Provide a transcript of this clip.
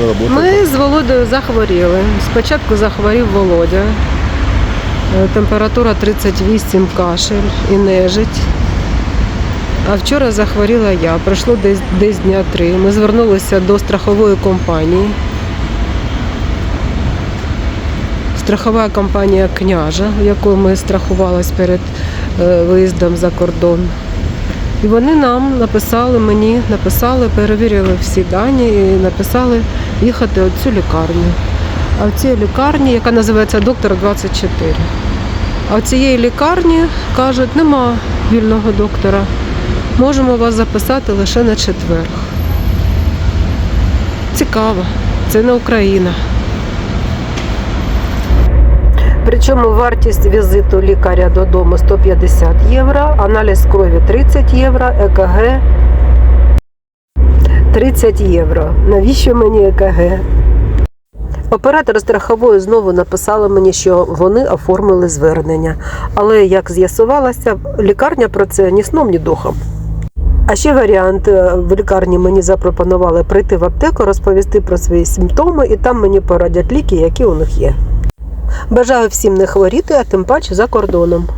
работает? Ми з Володою захворіли. Спочатку захворів Володя. Е, Температура 38, кашель і нежить. А вчора захворіла я. Пройшло десь, десь дня три. Ми звернулися до страхової компанії. Страхова компанія княжа, в якої ми страхувалися перед е, виїздом за кордон. І вони нам написали, мені написали, перевірили всі дані і написали їхати в цю лікарню. А в цій лікарні, яка називається Доктор 24. А в цієї лікарні кажуть, нема вільного доктора. Можемо вас записати лише на четвер. Цікаво, це не Україна. Причому вартість візиту лікаря додому 150 євро, аналіз крові 30 євро, ЕКГ 30 євро. Навіщо мені ЕКГ? Оператор страхової знову написала мені, що вони оформили звернення. Але як з'ясувалося, лікарня про це ні сном, ні духом. А ще варіант е, в лікарні мені запропонували прийти в аптеку, розповісти про свої симптоми, і там мені порадять ліки, які у них є. Бажаю всім не хворіти, а тим паче за кордоном.